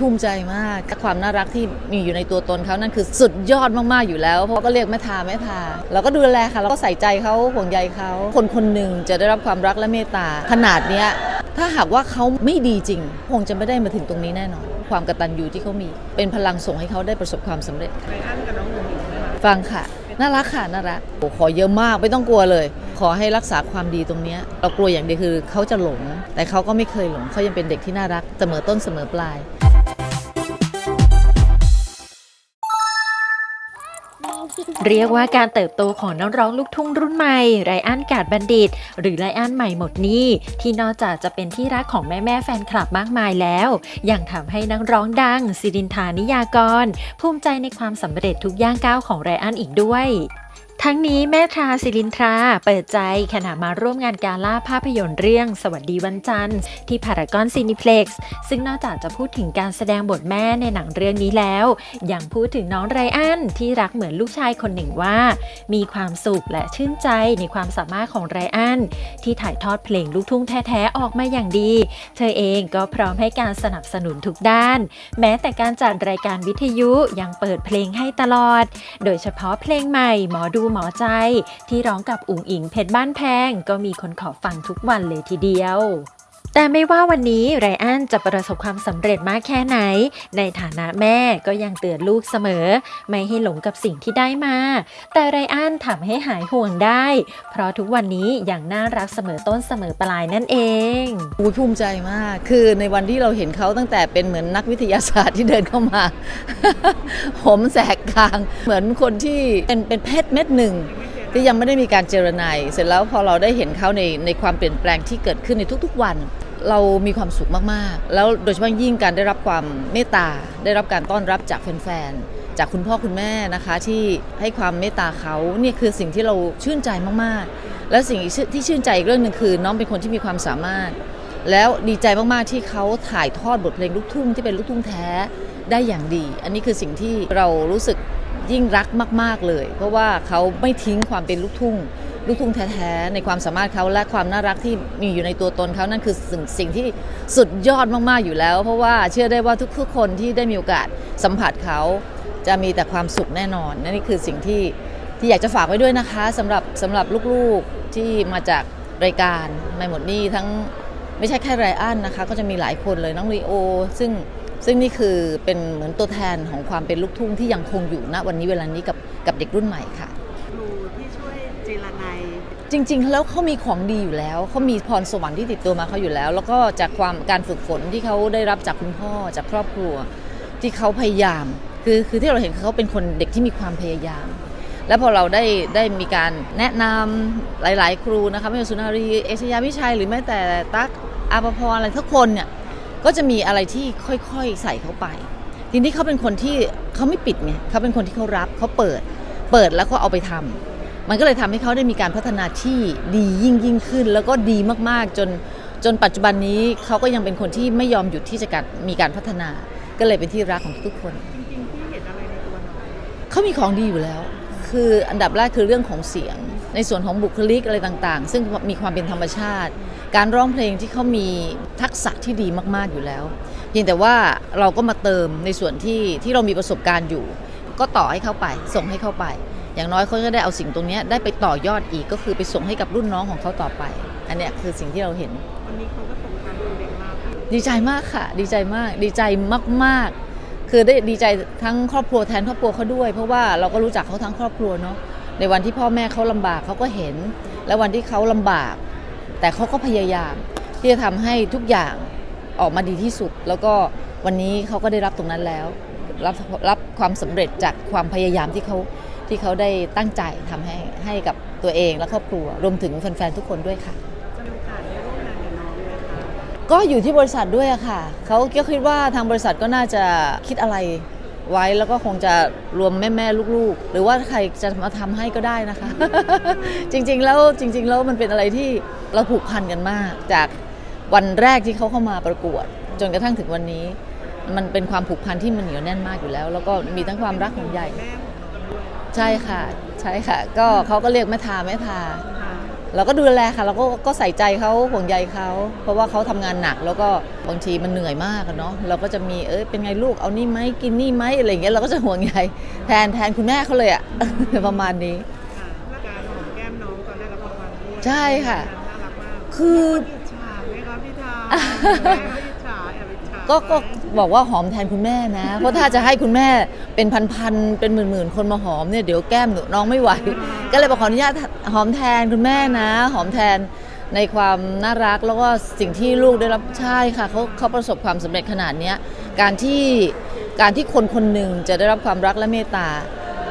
ภูมิใจมากกับความน่ารักที่มีอยู่ในตัวตนเขานั่นคือสุดยอดมากๆอยู่แล้ว เพราะก็เรียกแม่ทาแม่ทาเราก็ดูแลค่ะเราก็ใส่ใจเขาห่วงใยเขาคนคนหนึ่งจะได้รับความรักและเมตตาขนาดเนี้ยถ้าหากว่าเขาไม่ดีจริง คงจะไม่ได้มาถึงตรงนี้แน่นอน ความกตัญญูที่เขามี เป็นพลังส่งให้เขาได้ประสบความสำเร็จไรอันกับน้องหนูหนิงนะคะฟังค่ะน่ารักค่ะน่ารักขอเยอะมากไม่ต้องกลัวเลย ขอให้รักษาความดีตรงนี้เรากลัวอย่างเดียวคือเขาจะหลง แต่เขาก็ไม่เคยหลงเขายังเป็นเด็กที่น่ารักเสมอต้นเสมอปลาย เรียกว่าการเติบโตของนักร้องลูกทุ่งรุ่นใหม่ไรอันกาดบัณฑิต หรือไรอันใหม่หมดนี้ ที่นอกจากจะเป็นที่รักของแม่แม่แฟนคลับมากมายแล้ว ยังทำให้นักร้องดัง สิรินทานิยากร ภูมิใจในความสำเร็จทุกย่างก้าวของไรอันอีกด้วย ทั้งนี้แม่ทราศิรินทราเปิดใจขณะมาร่วมงานกาล่าภาพยนตร์เรื่องสวัสดีวันจันทร์ที่พารากอนซีนิเพล็กซ์ซึ่งนอกจากจะพูดถึงการแสดงบทแม่ในหนังเรื่องนี้แล้ว ยังพูดถึงน้องไรอันที่รักเหมือนลูกชายคนหนึ่งว่า มีความสุขและชื่นใจในความสามารถของไรอันที่ถ่ายทอดเพลงลูกทุ่งแท้ๆออกมาอย่างดี เธอเองก็พร้อมให้การสนับสนุนทุกด้าน แม้แต่การจัดรายการวิทยุยังเปิดเพลงให้ตลอด โดยเฉพาะเพลงใหม่หมอดูหมอใจ ที่ร้องกับอุ๋งอิงเพชรบ้านแพง ก็มีคนขอฟังทุกวันเลยทีเดียว แต่ไม่ว่าวันนี้ไรอันจะประสบความสำเร็จมากแค่ไหน ในฐานะแม่ก็ยังเตือนลูกเสมอ ไม่ให้หลงกับสิ่งที่ได้มา แต่ไรอันทำให้หายห่วงได้ เพราะทุกวันนี้ยังน่ารักเสมอต้นเสมอปลายนั่นเองอุ๊ยภูมิใจมาก คือในวันที่เราเห็นเขาตั้งแต่เป็นเหมือนนักวิทยาศาสตร์ที่เดินเข้ามา ผมแสกกลาง เหมือนคนที่เป็นเป็นเพชรเม็ดหนึ่งที่ยังไม่ได้มีการเจรไนายเสร็จแล้วพอเราได้เห็นเขาในในความเปลี่ยนแปลงที่เกิดขึ้นในทุกๆวัน เรามีความสุขมากๆ แล้วโดยเฉพาะยิ่งการได้รับความเมตตา ได้รับการต้อนรับจากแฟนๆ จากคุณพ่อคุณแม่นะคะที่ให้ความเมตตาเขาเนี่ยคือสิ่งที่เราชื่นใจมากๆ แล้วสิ่งที่ชื่นใจอีกเรื่องหนึ่งคือ น้องเป็นคนที่มีความสามารถ แล้วดีใจมากๆที่เขาถ่ายทอดบทเพลงลูกทุ่งที่เป็นลูกทุ่งแท้ได้อย่างดี อันนี้คือสิ่งที่เรารู้สึกยิ่งรักมาก ๆเลย เพราะว่าเขาไม่ทิ้งความเป็นลูกทุ่ง ลูกทุ่งแท้ๆในความสามารถเขาและความน่ารักที่มีอยู่ในตัวตนเขานั่นคือสิ่งสิ่งที่สุดยอดมากๆอยู่แล้ว เพราะว่าเชื่อได้ว่าทุกๆคนที่ได้มีโอกาสสัมผัสเขาจะมีแต่ความสุขแน่นอนนั่นนี่คือสิ่งที่ที่อยากจะฝากไว้ด้วยนะคะสำหรับสำหรับลูกๆที่มาจากรายการในหมดนี้ทั้งไม่ใช่แค่ไรอันนะคะ ก็จะมีหลายคนเลยน้องลีโอ ซึ่งซึ่งนี่คือเป็นเหมือนตัวแทนของความเป็นลูกทุ่งที่ยังคงอยู่ณวันนี้เวลานี้กับกับเด็กรุ่นใหม่ค่ะ ครูที่ช่วยเจรไนย จริง ๆ แล้วเขามีของดีอยู่แล้วเขามีพรสวรรค์ที่ติดตัวมาเขาอยู่แล้ว แล้วก็จากความการฝึกฝนที่เขาได้รับจากคุณพ่อจากครอบครัว ที่เขาพยายามคือคือที่เราเห็นเขาเป็นคนเด็กที่มีความพยายาม แล้วพอเราได้ได้มีการแนะนำหลาย ๆ ครูนะคะไม่ว่าสุนารีเอชยาวิชัยหรือแม้แต่ตั๊กอาภพรอะไรทุกคนเนี่ยก็จะมีอะไรที่ค่อยๆใส่เข้าไป ทีนี้เขาเป็นคนที่เขาไม่ปิดไงเขาเป็นคนที่เขารับเขาเปิด เปิดแล้วก็เอาไปทำ มันก็เลยทำให้เขาได้มีการพัฒนาที่ดียิ่งยิ่งขึ้น แล้วก็ดีมากๆจนจนปัจจุบันนี้เขาก็ยังเป็นคนที่ไม่ยอมหยุดที่จะการมีการพัฒนา ก็เลยเป็นที่รักของทุกๆคนจริงๆที่เห็นอะไรในตัวน้องเขามีของดีอยู่แล้ว คืออันดับแรกคือเรื่องของเสียง ในส่วนของบุคลิกอะไรต่างๆ ซึ่งมีความเป็นธรรมชาติ การร้องเพลงที่เขามีทักษะที่ดีมากๆอยู่แล้ว เพียงแต่ว่าเราก็มาเติมในส่วนที่ที่เรามีประสบการณ์อยู่ ก็ต่อให้เข้าไป ส่งให้เข้าไป อย่างน้อยเขาก็ได้เอาสิ่งตรงเนี้ยได้ไปต่อยอดอีกก็คือไปส่งให้กับรุ่นน้องของเขาต่อไป อันเนี้ยคือสิ่งที่เราเห็นวันนี้เขาก็ส่งความดูเด็กมากค่ะดีใจมากค่ะ ดีใจมาก ดีใจมากๆ คือได้ดีใจทั้งครอบครัวแทนครอบครัวเขาด้วย เพราะว่าเราก็รู้จักเขาทั้งครอบครัวเนาะในวันที่พ่อแม่เขาลำบากเขาก็เห็น และวันที่เขาลำบาก แต่เขาก็พยายาม ที่จะทำให้ทุกอย่างออกมาดีที่สุด แล้วก็วันนี้เขาก็ได้รับตรงนั้นแล้ว รับรับความสำเร็จจากความพยายามที่เขา ที่เขาได้ตั้งใจทำให้ให้กับตัวเองและครอบครัว รวมถึงแฟนๆทุกคนด้วยค่ะจะมีโอกาสได้ร่วมงานกับน้องไหมคะก็อยู่ที่บริษัทด้วยอะค่ะ เขาก็คิดว่าทางบริษัทก็น่าจะคิดอะไรไว้แล้วก็คงจะรวมแม่แม่ๆลูกๆ หรือว่าใครจะมาทำให้ก็ได้นะคะ จริงๆแล้วจริง ๆ แล้วมันเป็นอะไรที่เราผูกพันกันมาก จากวันแรกที่เขาเข้ามาประกวด จนกระทั่งถึงวันนี้ มันเป็นความผูกพันที่มันเหนียวแน่นมากอยู่แล้ว แล้วก็มีทั้งความรักของใหญ่ ใช่ค่ะ ใช่ค่ะ ก็เขาก็เรียกแม่ทาแม่ทาค่ะเราก็ดูแลค่ะ เราก็ก็ใส่ใจเขาห่วงใยเขาเพราะว่าเขาทำงานหนักแล้วก็บางทีมันเหนื่อยมากอะเนาะเราก็จะมีเอ้ยเป็นไงลูกเอานี่ไหมกินนี่ไหมอะไรอย่างเงี้ยเราก็จะห่วงใยแทนแทนคุณแม่เขาเลยอะ ประมาณนี้ ค่ะและการหอมแก้มน้องตอนได้รับรางวัลด้วยใช่ค่ะ น่ารักมากคืออิจฉาไหมคะพี่ทาแม่ ก็บอก็บอกว่าหอมแทนคุณแม่นะ เพราะถ้าจะให้คุณแม่เป็นพันๆเป็นหมื่นๆคนมาหอมเนี่ยเดี๋ยวแก้มหนูน้องไม่ไหว ก็เลยบอกขออนุญาตหอมแทนคุณแม่นะ หอมแทนในความน่ารักแล้วก็สิ่งที่ลูกได้รับใช่ค่ะเขาเขาประสบความสำเร็จขนาดเนี้ยการที่การที่คนคนหนึ่งจะได้รับความรักและเมตตา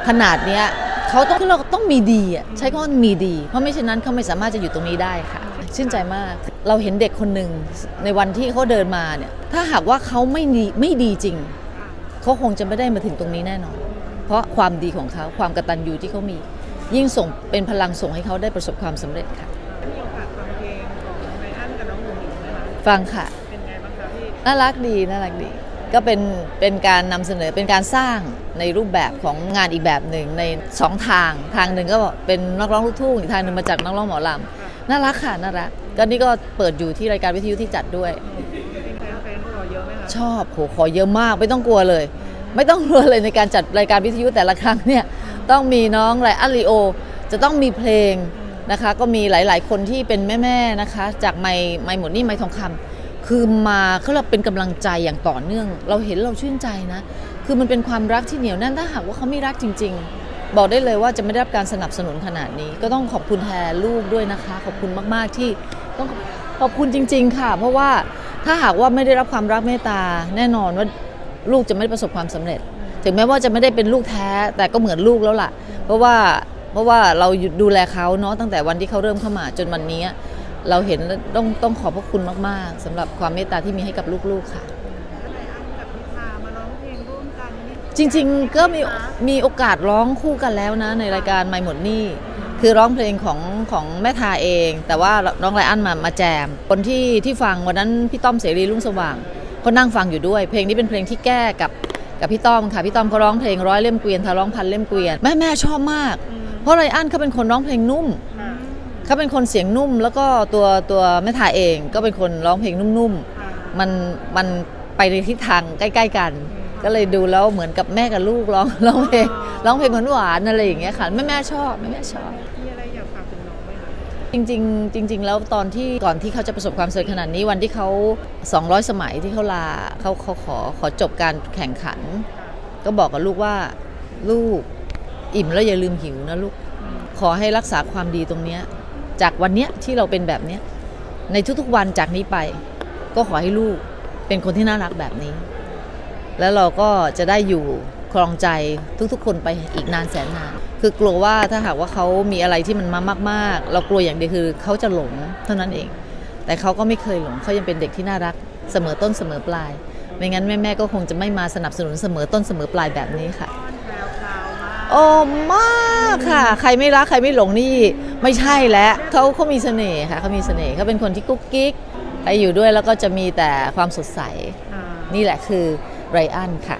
ขนาดเนี้ยเขาต้องเราต้องมีดีอะใช้คำว่ามีดี เพราะไม่เช่นนั้นเขาไม่สามารถจะอยู่ตรงนี้ได้ค่ะ ชื่นใจมาก เราเห็นเด็กคนหนึ่งในวันที่เขาเดินมาเนี่ยถ้าหากว่าเขาไม่ดีไม่ดีจริง เขาคงจะไม่ได้มาถึงตรงนี้แน่นอน เพราะความดีของเขาความกตัญญูที่เขามี ยิ่งส่งเป็นพลังส่งให้เขาได้ประสบความสำเร็จค่ะมีโอกาสฟังเพลงของไมอันกับน้องหมูหมิงไหมคะฟังค่ะเป็นไงบ้างคะพี่น่ารักดีน่ารักดีก็เป็นเป็นการนำเสนอเป็นการสร้างในรูปแบบของงานอีกแบบหนึ่งในสองทางทางหนึ่งก็เป็นนักร้องลูกทุ่งอีกทางหนึ่งมาจากนักร้องหมอลำน่ารักค่ะน่ารัก ก็นี่ก็เปิดอยู่ที่รายการวิทยุที่จัดด้วยเป็นแฟนแฟนๆรอเยอะไหมคะชอบโหขอเยอะมากไม่ต้องกลัวเลย ไม่ต้องกลัวเลยในการจัดรายการวิทยุแต่ละครั้งเนี่ยต้องมีน้องไรอัลลีโอ จะต้องมีเพลงนะคะก็มีหลาย ๆ คนที่เป็นแม่ๆนะคะ จากไม่ไม่หมดนี่ไม่ทองคำคือมาเขาเราเป็นกำลังใจอย่างต่อเนื่อง เราเห็นเราชื่นใจนะ คือมันเป็นความรักที่เหนียวแน่นถ้าหากว่าเขาไม่รักจริง ๆ บอกได้เลยว่าจะไม่ได้รับการสนับสนุนขนาดนี้ ก็ต้องขอบคุณแทนลูกด้วยนะคะ ขอบคุณมากๆที่ ต้องขอบคุณจริง ๆ ค่ะ เพราะว่าถ้าหากว่าไม่ได้รับความรักเมตตาแน่นอนว่าลูกจะไม่ประสบความสำเร็จ ถึงแม้ว่าจะไม่ได้เป็นลูกแท้ แต่ก็เหมือนลูกแล้วล่ะ เพราะว่าเพราะว่าเราดูแลเขาเนาะตั้งแต่วันที่เขาเริ่มเข้ามาจนวันนี้ เราเห็นต้องต้องขอบพระคุณมากๆสำหรับความเมตตาที่มีให้กับลูกๆค่ะจริง ๆ ก็มีมีโอกาสร้องคู่กันแล้วนะ ในรายการไม่หมดนี่ คือร้องเพลงของของแม่ทาเอง แต่ว่าน้องไรอันมามาแจม คนที่ที่ฟังวันนั้นพี่ต้อมเสรีรุ่งสว่างเขานั่งฟังอยู่ด้วย เพลงนี้เป็นเพลงที่แก้กับกับพี่ต้อมค่ะพี่ต้อมเขาร้องเพลงร้อยเล่มเกวียนทาร้องพันเล่มเกวียนแม่แม่ชอบมาก เพราะไรอันเขาเป็นคนร้องเพลงนุ่มค่ะเขาเป็นคนเสียงนุ่ม แล้วก็ตัวตัวแม่ทาเองก็เป็นคนร้องเพลงนุ่มๆค่ะมันมันไปในทิศทางใกล้ ๆ กัน ก็เลยดูแล้วเหมือนกับแม่กับลูกร้องร้องเพลงร้องเพลงหวานๆอะไรอย่างเงี้ยค่ะแม่แม่ชอบแม่แม่ชอบมีอะไรอยากฝากถึงน้องไหมคะจริงๆจริง ๆ แล้วตอนที่ก่อนที่เขาจะประสบความสำเร็จขนาดนี้วันที่เขา 200 สมัยที่เขาลาเขาเขาขอขอจบการแข่งขัน ก็บอกกับลูกว่าลูกอิ่มแล้วอย่าลืมหิวนะลูกขอให้รักษาความดีตรงเนี้ยจากวันเนี้ยที่เราเป็นแบบเนี้ยในทุกๆวันจากนี้ไป ก็ขอให้ลูกเป็นคนที่น่ารักแบบนี้ แล้วเราก็จะได้อยู่ครองใจทุกๆ คนไปอีกนานแสนนาน คือกลัวว่าถ้าหากว่าเขามีอะไรที่มันมามากๆ เรากลัวอย่างเดียวคือเขาจะหลงเท่านั้นเอง แต่เขาก็ไม่เคยหลงเขายังเป็นเด็กที่น่ารักเสมอต้นเสมอปลาย ไม่งั้นแม่ๆก็คงจะไม่มาสนับสนุนเสมอต้นเสมอปลายแบบนี้ค่ะอ้อนแพรวพราวมากโอ้มากค่ะ ใครไม่รักใครไม่หลงนี่ ไม่ใช่แล้วเขาเขามีเสน่ห์ค่ะเขามีเสน่ห์เขาเป็นคนที่กุ๊กกิ๊กใครอยู่ด้วยแล้วก็จะมีแต่ความสดใสอ่านี่แหละคือ ไรอันค่ะ